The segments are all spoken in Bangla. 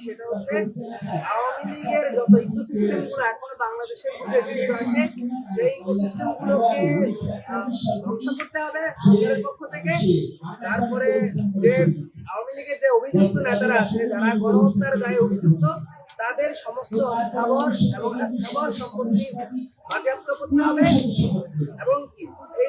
সেটা হচ্ছে আওয়ামী লীগের যত ইকোসিস্টেমগুলো এখন বাংলাদেশের মধ্যে জীবিত আছে সেই ইকোসিস্টেম গুলোকে ধ্বংস করতে হবে পক্ষ থেকে। তারপরে যে আওয়ামী লীগের যে অভিযুক্ত নেতারা আছে যারা গণহত্যার দায়ে অভিযুক্ত তাদের সমস্ত স্থাবর এবং স্থাবর সম্পত্তি বাজেয়াপ্ত করতে হবে। এবং কি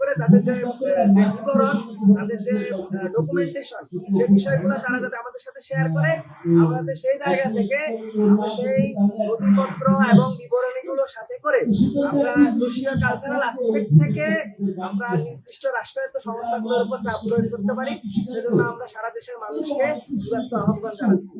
করে তাদের যে তাদের যে ডকুমেন্টেশন সেই বিষয়গুলো তারা যাতে আমাদের সাথে শেয়ার করে আমাদের সেই জায়গা থেকে সেই নথিপত্র এবং বিবরণীগুলোর সাথে করে আমরা সোশিয়াল কালচারাল আসপেক্ট থেকে আমরা নির্দিষ্ট রাষ্ট্রায়ত্ত সংস্থাগুলোর উপর চাপ প্রয়োগ করতে পারি। সেজন্য আমরা সারা দেশের মানুষকে আহ্বান জানাচ্ছি।